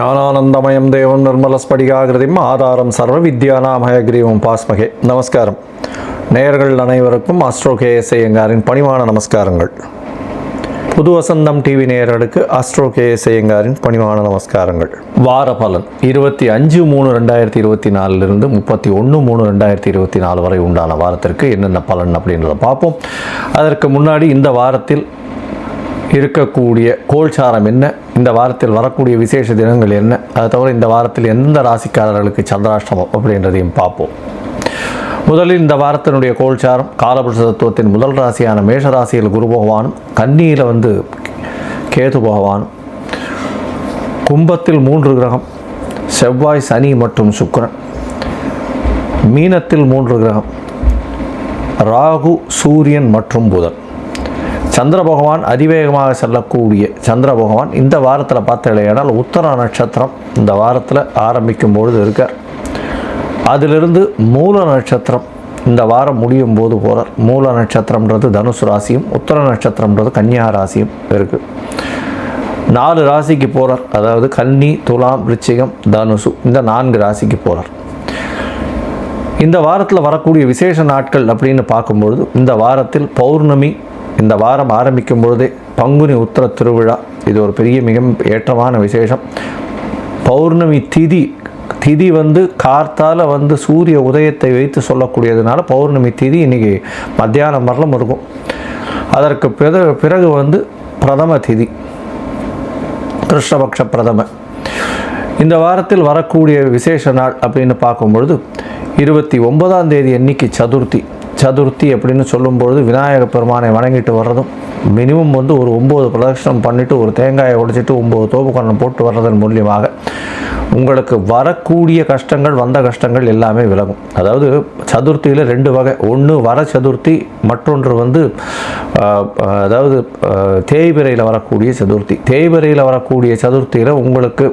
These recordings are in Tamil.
ஞானானந்தமயம் தேவம் நிர்மலஸ்படிகாகிருதிம் ஆதாரம் சர்வ வித்யானாமயக்ரீவம் பாஸ்மகே. நமஸ்காரம். நேயர்கள் அனைவருக்கும் அஸ்ட்ரோ கேஎஸ்ஐயங்காரின் பணிவான நமஸ்காரங்கள். புது வசந்தம் டிவி நேயர்களுக்கு அஸ்ட்ரோ கேஎஸ்ஐயங்காரின் பணிவான நமஸ்காரங்கள். வார பலன் இருபத்தி அஞ்சு மூணு ரெண்டாயிரத்தி இருபத்தி நாலுலேருந்து முப்பத்தி ஒன்று மூணு ரெண்டாயிரத்தி இருபத்தி நாலு வரை உண்டான வாரத்திற்கு என்னென்ன பலன் அப்படின்றத பார்ப்போம். அதற்கு முன்னாடி இந்த வாரத்தில் இருக்கக்கூடிய கோல்சாரம் என்ன? இந்த வாரத்தில் வரக்கூடிய விசேஷ தினங்கள் என்ன? அதை தவிர இந்த வாரத்தில் எந்த ராசிக்காரர்களுக்கு சந்திராஷ்டமம் அப்படின்றதையும் பார்ப்போம். முதலில் இந்த வாரத்தினுடைய கோல்சாரம் காலபுருஷ தத்துவத்தின் முதல் ராசியான மேஷ ராசியில் குரு பகவானும் கன்னியில் வந்து கேது பகவானும் கும்பத்தில் மூன்று கிரகம் செவ்வாய் சனி மற்றும் சுக்கரன். மீனத்தில் மூன்று கிரகம் ராகு சூரியன் மற்றும் புதன். சந்திர பகவான் அதிவேகமாக செல்லக்கூடிய சந்திர பகவான் இந்த வாரத்தில் பார்த்தீங்கன்னா உத்தர நட்சத்திரம் இந்த வாரத்தில் ஆரம்பிக்கும் பொழுது இருக்கார். அதிலிருந்து மூல நட்சத்திரம் இந்த வாரம் முடியும் போது போகிறார் மூல நட்சத்திரம்ன்றது தனுசு ராசியும் உத்தர நட்சத்திரம்ன்றது கன்னியா ராசியும் இருக்குது நாலு ராசிக்கு போகிறார் அதாவது கன்னி துலாம் ரிச்சிகம் தனுசு இந்த நான்கு ராசிக்கு போகிறார் இந்த வாரத்தில் வரக்கூடிய விசேஷ நாட்கள் அப்படின்னு பார்க்கும்பொழுது இந்த வாரத்தில் பௌர்ணமி இந்த வாரம் ஆரம்பிக்கும் பொழுதே பங்குனி உத்தர திருவிழா. இது ஒரு பெரிய மிக ஏற்றமான விசேஷம். பௌர்ணமி திதி திதி வந்து கார்த்தால் வந்து சூரிய உதயத்தை வைத்து சொல்லக்கூடியதுனால பௌர்ணமி திதி இன்றைக்கி மத்தியானம் வரலும் இருக்கும். அதற்கு பிறகு பிறகு வந்து பிரதம திதி. கிருஷ்ணபக்ஷ பிரதம. இந்த வாரத்தில் வரக்கூடிய விசேஷ நாள் அப்படின்னு பார்க்கும்பொழுது இருபத்தி ஒன்பதாம் தேதி அன்னைக்கு சதுர்த்தி. சதுர்த்தி அப்படின்னு சொல்லும்பொழுது விநாயக பெருமானை வணங்கிட்டு வர்றதும் மினிமம் வந்து ஒரு ஒம்பது பிரதட்சணம் பண்ணிவிட்டு ஒரு தேங்காயை உடைச்சிட்டு ஒம்பது தோப்புக்கரணம் போட்டு வர்றதன் மூலியமாக உங்களுக்கு வரக்கூடிய கஷ்டங்கள் வந்த கஷ்டங்கள் எல்லாமே விலகும். அதாவது சதுர்த்தியில் ரெண்டு வகை. ஒன்று வர சதுர்த்தி மற்றொன்று வந்து அதாவது தேய்பிரையில் வரக்கூடிய சதுர்த்தி. தேய்பிரையில் வரக்கூடிய சதுர்த்தியில் உங்களுக்கு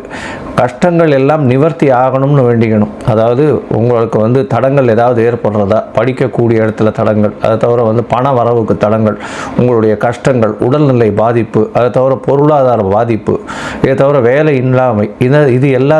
கஷ்டங்கள் எல்லாம் நிவர்த்தி ஆகணும்னு வேண்டிக்கணும். அதாவது உங்களுக்கு வந்து தடங்கள் ஏதாவது ஏற்படுறதா படிக்கக்கூடிய இடத்துல தடங்கள் அதை தவிர வந்து பண வரவுக்கு தடங்கள் உங்களுடைய கஷ்டங்கள் உடல்நிலை பாதிப்பு அதை தவிர பொருளாதார பாதிப்பு இதை தவிர வேலை இல்லாமை இதை இது எல்லா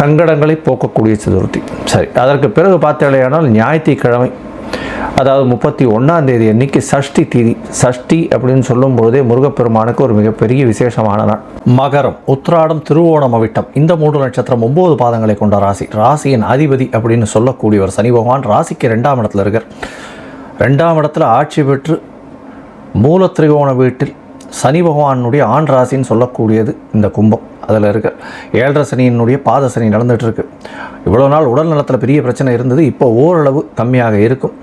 சங்கடங்களை போக்கக்கூடிய சதுர்த்தி. சரி அதற்கு பிறகு பார்த்தேனால் ஞாயிற்றுக்கிழமை அதாவது முப்பத்தி ஒன்றாம் தேதி அன்னைக்கு சஷ்டி தீதி. சஷ்டி அப்படின்னு சொல்லும் பொழுதே முருகப்பெருமானுக்கு ஒரு மிகப்பெரிய விசேஷமான நாள். மகரம் உத்ராடம் திருவோணம் அவிட்டம். இந்த மூன்று நட்சத்திரம் ஒன்பது பாதங்களை கொண்ட ராசி. ராசியின் அதிபதி அப்படின்னு சொல்லக்கூடியவர் சனி பகவான் ராசிக்கு ரெண்டாம் இடத்துல இருக்கார். ரெண்டாம் இடத்துல ஆட்சி பெற்று மூல திரிகோண வீட்டில் சனி பகவானுடைய ஆண் ராசின்னு சொல்லக்கூடியது இந்த கும்பம். அதில் இருக்க ஏழரை சனியினுடைய பாத சனி நடந்துகிட்ருக்கு இருக்கு. இவ்வளோ நாள் உடல் நலத்தில் பெரிய பிரச்சனை இருந்தது. இப்போ ஓரளவு கம்மியாக இருக்கும்.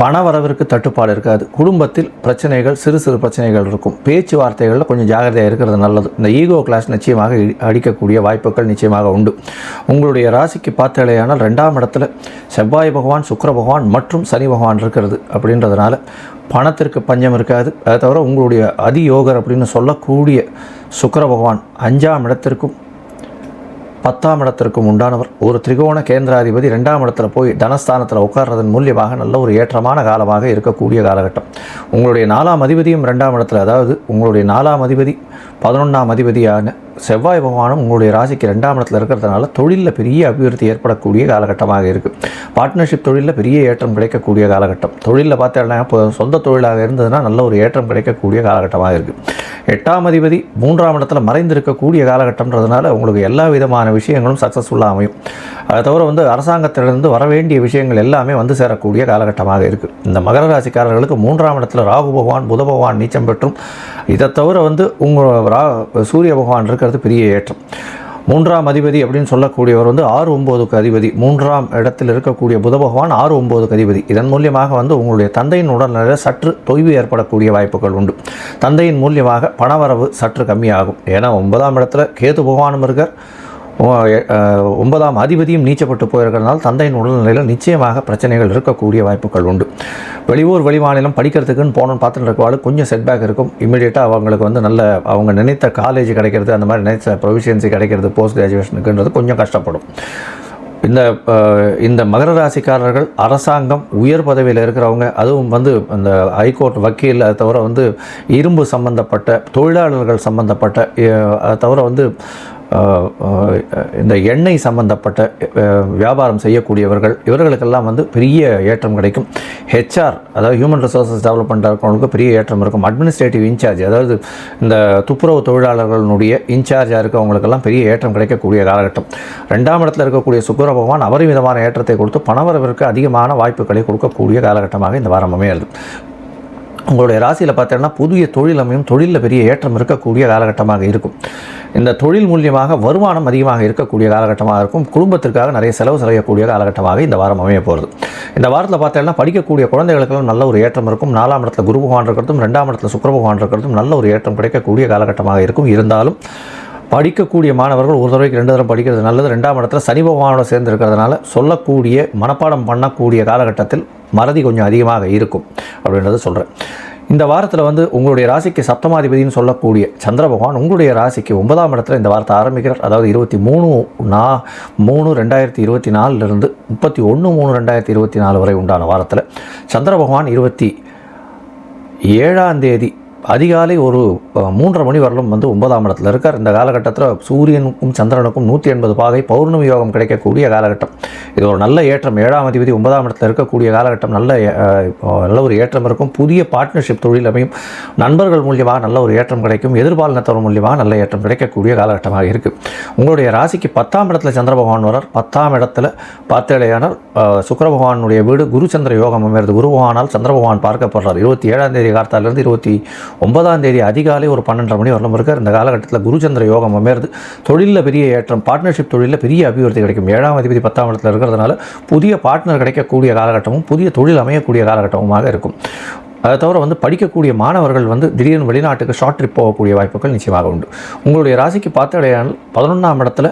பண வரவிற்கு தட்டுப்பாடு இருக்காது. குடும்பத்தில் பிரச்சனைகள் சிறு சிறு பிரச்சனைகள் இருக்கும். பேச்சுவார்த்தைகளில் கொஞ்சம் ஜாகிரதையாக இருக்கிறது நல்லது. இந்த ஈகோ கிளாஸ் நிச்சயமாக அடிக்கக்கூடிய வாய்ப்புகள் நிச்சயமாக உண்டு. உங்களுடைய ராசிக்கு பார்த்தாலேயானால் ரெண்டாம் இடத்துல செவ்வாய் பகவான் சுக்கர பகவான் மற்றும் சனி பகவான் இருக்கிறது அப்படின்றதுனால பணத்திற்கு பஞ்சம் இருக்காது. அதை தவிர உங்களுடைய அதியோகர் அப்படின்னு சொல்லக்கூடிய சுக்கர பகவான் அஞ்சாம் இடத்திற்கும் பத்தாம் இடத்திற்கும் உண்டானவர். ஒரு திரிகோண கேந்திராதிபதி ரெண்டாம் இடத்துல போய் தனஸ்தானத்தில் உட்கார்றதன் மூலியமாக நல்ல ஒரு ஏற்றமான காலமாக இருக்கக்கூடிய காலகட்டம். உங்களுடைய நாலாம் அதிபதியும் ரெண்டாம் இடத்துல அதாவது உங்களுடைய நாலாம் அதிபதி பதினொன்றாம் அதிபதியான செவ்வாய் பகவானும் உங்களுடைய ராசிக்கு ரெண்டாம் இடத்துல இருக்கிறதுனால தொழிலில் பெரிய அபிவிருத்தி ஏற்படக்கூடிய காலகட்டமாக இருக்குது பார்ட்னர்ஷிப் தொழிலில் பெரிய ஏற்றம் கிடைக்கக்கூடிய காலகட்டம். தொழிலில் பார்த்தீங்கன்னா இப்போ சொந்த தொழிலாக இருந்ததுன்னா நல்ல ஒரு ஏற்றம் கிடைக்கக்கூடிய காலகட்டமாக இருக்குது எட்டாம் அதிபதி மூன்றாம் இடத்துல மறைந்திருக்கக்கூடிய காலகட்டம்ன்றதுனால உங்களுக்கு எல்லா விதமான விஷயங்களும் சக்ஸஸ்ஃபுல்லாக அமையும். அதை தவிர வந்து அரசாங்கத்திலிருந்து வரவேண்டிய விஷயங்கள் எல்லாமே வந்து சேரக்கூடிய காலகட்டமாக இருக்குது இந்த மகர ராசிக்காரர்களுக்கு மூன்றாம் இடத்துல ராகு பகவான் புத பகவான் நீச்சம் பெற்றும் இதை தவிர வந்து உங்கள் ரா சூரிய பகவான் இருக்கிறது இருக்கிறது பெரிய ஏற்றம். மூன்றாம் அதிபதி அப்படின்னு சொல்லக்கூடியவர் வந்து ஆறு ஒம்போதுக்கு அதிபதி. மூன்றாம் இடத்தில் இருக்கக்கூடிய புத பகவான் ஆறு ஒம்போதுக்கு அதிபதி. இதன் மூலியமாக வந்து உங்களுடைய தந்தையின் உடல்நிலையில் சற்று தொய்வு ஏற்படக்கூடிய வாய்ப்புகள் உண்டு. தந்தையின் மூலியமாக பணவரவு சற்று கம்மியாகும். ஏன்னா ஒன்பதாம் இடத்துல கேது பகவானும் இருக்கார். ஒன்பதாம் அதிபதியும் நீச்சப்பட்டு போயிருக்கிறதுனால தந்தையின் உடல்நிலையில் நிச்சயமாக பிரச்சனைகள் இருக்கக்கூடிய வாய்ப்புகள் உண்டு. வெளியூர் வெளிமாநிலம் படிக்கிறதுக்குன்னு போகணும்னு பார்த்துட்டு இருக்கவாள் கொஞ்சம் செட்பேக் இருக்கும். இமீடியட்டாக அவங்களுக்கு வந்து நல்ல அவங்க நினைத்த காலேஜ் கிடைக்கிறது அந்த மாதிரி நினைத்த ப்ரொவிஷியன்சி கிடைக்கிறது போஸ்ட் கிராஜுவேஷனுக்குன்றது கொஞ்சம் கஷ்டப்படும். இந்த இந்த மகர ராசிக்காரர்கள் அரசாங்கம் உயர் பதவியில் இருக்கிறவங்க அதுவும் வந்து இந்த ஹைகோர்ட் வக்கீல் அதை தவிர வந்து இரும்பு சம்பந்தப்பட்ட தொழிலாளர்கள் சம்பந்தப்பட்ட அதை தவிர வந்து இந்த எண்ணெய் சம்பந்தப்பட்ட வியாபாரம் செய்யக்கூடியவர்கள் இவர்களுக்கெல்லாம் வந்து பெரிய ஏற்றம் கிடைக்கும். ஹெச்ஆர் அதாவது ஹியூமன் ரிசோர்சஸ் டெவலப்மெண்ட் இருக்கிறவங்களுக்கு பெரிய ஏற்றம் இருக்கும். அட்மினிஸ்ட்ரேட்டிவ் இன்சார்ஜ் அதாவது இந்த துப்புரவு தொழிலாளர்களுடைய இன்சார்ஜாக இருக்கவங்களுக்கெல்லாம் பெரிய ஏற்றம் கிடைக்கக்கூடிய காலகட்டம். ரெண்டாம் இடத்துல இருக்கக்கூடிய சுக்கர பகவான் விதமான ஏற்றத்தை கொடுத்து பணவரவிற்கு அதிகமான வாய்ப்புகளை கொடுக்கக்கூடிய காலகட்டமாக இந்த வாரம் அமையாது உங்களுடைய ராசியில் பார்த்தீங்கன்னா புதிய தொழில் அமையும் தொழிலில் பெரிய ஏற்றம் இருக்கக்கூடிய காலகட்டமாக இருக்கும். இந்த தொழில் மூலியமாக வருமானம் அதிகமாக இருக்கக்கூடிய காலகட்டமாக இருக்கும். குடும்பத்திற்காக நிறைய செலவு செய்யக்கூடிய காலகட்டமாக இந்த வாரம் அமைய போகிறது இந்த வாரத்தில் பார்த்தீங்கன்னா படிக்கக்கூடிய குழந்தைகளுக்கெல்லாம் நல்ல ஒரு ஏற்றம் இருக்கும். நாலாம் இடத்துல குரு பகவான் இருக்கிறதும் ரெண்டாம் இடத்துல சுக்கர பகவான் இருக்கிறதும் நல்ல ஒரு ஏற்றம் கிடைக்கக்கூடிய காலகட்டமாக இருக்கும். இருந்தாலும் படிக்கக்கூடிய மாணவர்கள் ஒரு தடவைக்கு ரெண்டு தடவை படிக்கிறது நல்லது. ரெண்டாம் இடத்துல சனி பகவானோட சேர்ந்து இருக்கிறதுனால சொல்லக்கூடிய மனப்பாடம் பண்ணக்கூடிய காலகட்டத்தில் மறதி கொஞ்சம் அதிகமாக இருக்கும் அப்படின்றத சொல்கிறேன் இந்த வாரத்தில் வந்து உங்களுடைய ராசிக்கு சப்தமாதிபதினு சொல்லக்கூடிய சந்திர பகவான் உங்களுடைய ராசிக்கு ஒன்பதாம் இடத்துல இந்த வாரத்தை ஆரம்பிக்கிறார். அதாவது இருபத்தி மூணு நா மூணு ரெண்டாயிரத்தி இருபத்தி நாலுலேருந்து முப்பத்தி ஒன்று மூணு ரெண்டாயிரத்தி இருபத்தி நாலு வரை உண்டான வாரத்தில் சந்திர பகவான் இருபத்தி ஏழாம் தேதி அதிகாலை ஒரு மூன்றரை மணி வரலும் வந்து ஒன்பதாம் இடத்துல இருக்கார். இந்த காலகட்டத்தில் சூரியனுக்கும் சந்திரனுக்கும் நூற்றி எண்பது பாகை பௌர்ணமி யோகம் கிடைக்கக்கூடிய காலகட்டம். இது ஒரு நல்ல ஏற்றம். ஏழாம் அதிபதி ஒன்பதாம் இடத்துல இருக்கக்கூடிய காலகட்டம். நல்ல நல்ல ஒரு ஏற்றம் இருக்கும். புதிய பார்ட்னர்ஷிப் தொழில் அமையும். நண்பர்கள் மூலியமாக நல்ல ஒரு ஏற்றம் கிடைக்கும். எதிர்பாலினத்தவர் மூலியமாக நல்ல ஏற்றம் கிடைக்கக்கூடிய காலகட்டமாக இருக்குது உங்களுடைய ராசிக்கு பத்தாம் இடத்துல சந்திர பகவான் வரார் பத்தாம் இடத்துல பார்த்தேடையானால் சுக்கர பகவானுடைய வீடு குருச்சந்திர யோகம் அமைகிறது குரு பகவானால் சந்திர பகவான் பார்க்கப்படுறார். இருபத்தி ஏழாம் தேதி காலத்தாலிருந்து இருபத்தி ஒன்பதாம் தேதி அதிகாலை ஒரு பன்னெண்டரை மணி வரலும் இருக்கார். இந்த காலகட்டத்தில் குருச்சந்திர யோகம் அமையிறது. தொழிலில் பெரிய ஏற்றம் பார்ட்னர்ஷிப் தொழிலில் பெரிய அபிவிருத்தி கிடைக்கும். ஏழாம் அதிபதி பத்தாம் இடத்துல இருக்கிறதுனால புதிய பார்ட்னர் கிடைக்கக்கூடிய காலகட்டமும் புதிய தொழில் அமையக்கூடிய காலகட்டமுமாக இருக்கும். அதை தவிர வந்து படிக்கக்கூடிய மாணவர்கள் வந்து திடீர்னு வெளிநாட்டுக்கு ஷார்ட் ட்ரிப் போகக்கூடிய வாய்ப்புகள் நிச்சயமாக உண்டு. உங்களுடைய ராசிக்கு பார்த்தடையால் பதினொன்றாம் இடத்துல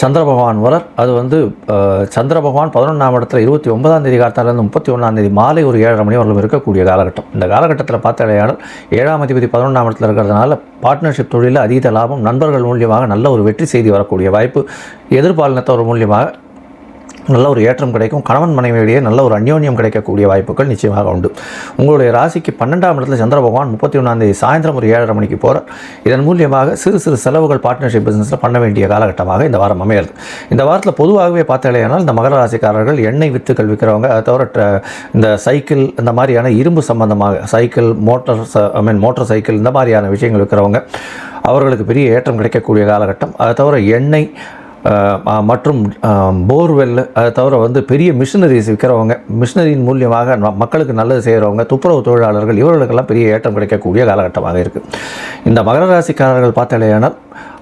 சந்திர பகவான் வளர். அது வந்து சந்திர பகவான் பதினொன்றாம் இடத்துல இருபத்தி ஒன்பதாம் தேதி காலத்திலேருந்து முப்பத்தி ஒன்றாம் தேதி மாலை ஒரு ஏழரை மணி வரலும் இருக்கக்கூடிய காலகட்டம். இந்த காலகட்டத்தில் பார்த்தடையால் ஏழாம் அதிபதி பதினொன்றாம் இடத்துல இருக்கிறதுனால பார்ட்னர்ஷிப் தொழிலில் அதீத லாபம் நண்பர்கள் மூலியமாக நல்ல ஒரு வெற்றி செய்தி வரக்கூடிய வாய்ப்பு எதிர்பாலினத்தவர் மூலியமாக நல்ல ஒரு ஏற்றம் கிடைக்கும். கணவன் மனைவியிடையே நல்ல ஒரு அந்யோன்யம் கிடைக்கக்கூடிய வாய்ப்புகள் நிச்சயமாக உண்டு. உங்களுடைய ராசிக்கு பன்னெண்டாம் இடத்துல சந்திர பகவான் முப்பத்தி ஒன்றாந்தேதி சாயந்தரம் ஒரு ஏழரை மணிக்கு போகிறார் இதன் மூலியமாக சிறு சிறு செலவுகள் பார்ட்னர்ஷிப் பிஸ்னஸில் பண்ண வேண்டிய காலகட்டமாக இந்த வாரம் அமையிறது. இந்த வாரத்தில் பொதுவாகவே பார்த்தாலேயானால் இந்த மகர ராசிக்காரர்கள் எண்ணெய் வித்துக்கள் விற்கிறவங்க அதை தவிர இந்த சைக்கிள் இந்த மாதிரியான இரும்பு சம்பந்தமாக cycle motor I mean motor cycle இந்த மாதிரியான விஷயங்கள் விற்கிறவங்க அவர்களுக்கு பெரிய ஏற்றம் கிடைக்கக்கூடிய காலகட்டம். அதை தவிர எண்ணெய் மற்றும் போர்வெல் அதை தவிர வந்து பெரிய மிஷினரிஸ் விற்கிறவங்க மிஷினரியின் மூலியமாக மக்களுக்கு நல்லது செய்கிறவங்க துப்புரவு தொழிலாளர்கள் இவர்களுக்கெல்லாம் பெரிய ஏற்றம் கிடைக்கக்கூடிய காலகட்டமாக இருக்குது இந்த மகர ராசிக்காரர்கள் பார்த்தாலேயானால்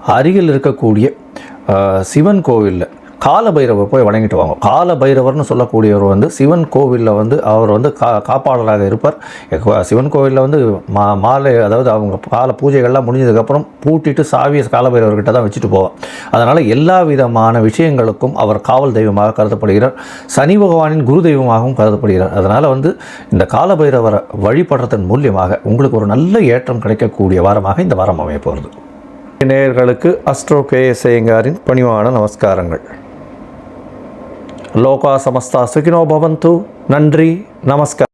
அருகில் இருக்கக்கூடிய சிவன் கோவிலில் கால பைரவர் போய் வணங்கிட்டு வாங்க. கால பைரவர்னு சொல்லக்கூடியவர் வந்து சிவன் கோவிலில் வந்து அவர் வந்து கா காப்பாளராக இருப்பார். சிவன் கோவிலில் வந்து மா மாலை அதாவது அவங்க கால பூஜைகள்லாம் முடிஞ்சதுக்கப்புறம் பூட்டிட்டு சாவியை கால பைரவர்கிட்ட தான் வச்சுட்டு போவார். அதனால் எல்லா விதமான விஷயங்களுக்கும் அவர் காவல் தெய்வமாக கருதப்படுகிறார். சனி பகவானின் குரு தெய்வமாகவும் கருதப்படுகிறார். அதனால் வந்து இந்த கால பைரவரை வழிபடுறதன் மூலியமாக உங்களுக்கு ஒரு நல்ல ஏற்றம் கிடைக்கக்கூடிய வாரமாக இந்த வாரம் அமைய போகிறது. நேயர்களுக்கு அஸ்ட்ரோ கேஎஸ்ஐயங்காரின் பணிவான நமஸ்காரங்கள். లోకా సమస్త సుఖినో భవంతు. నండ్రి నమస్కారం.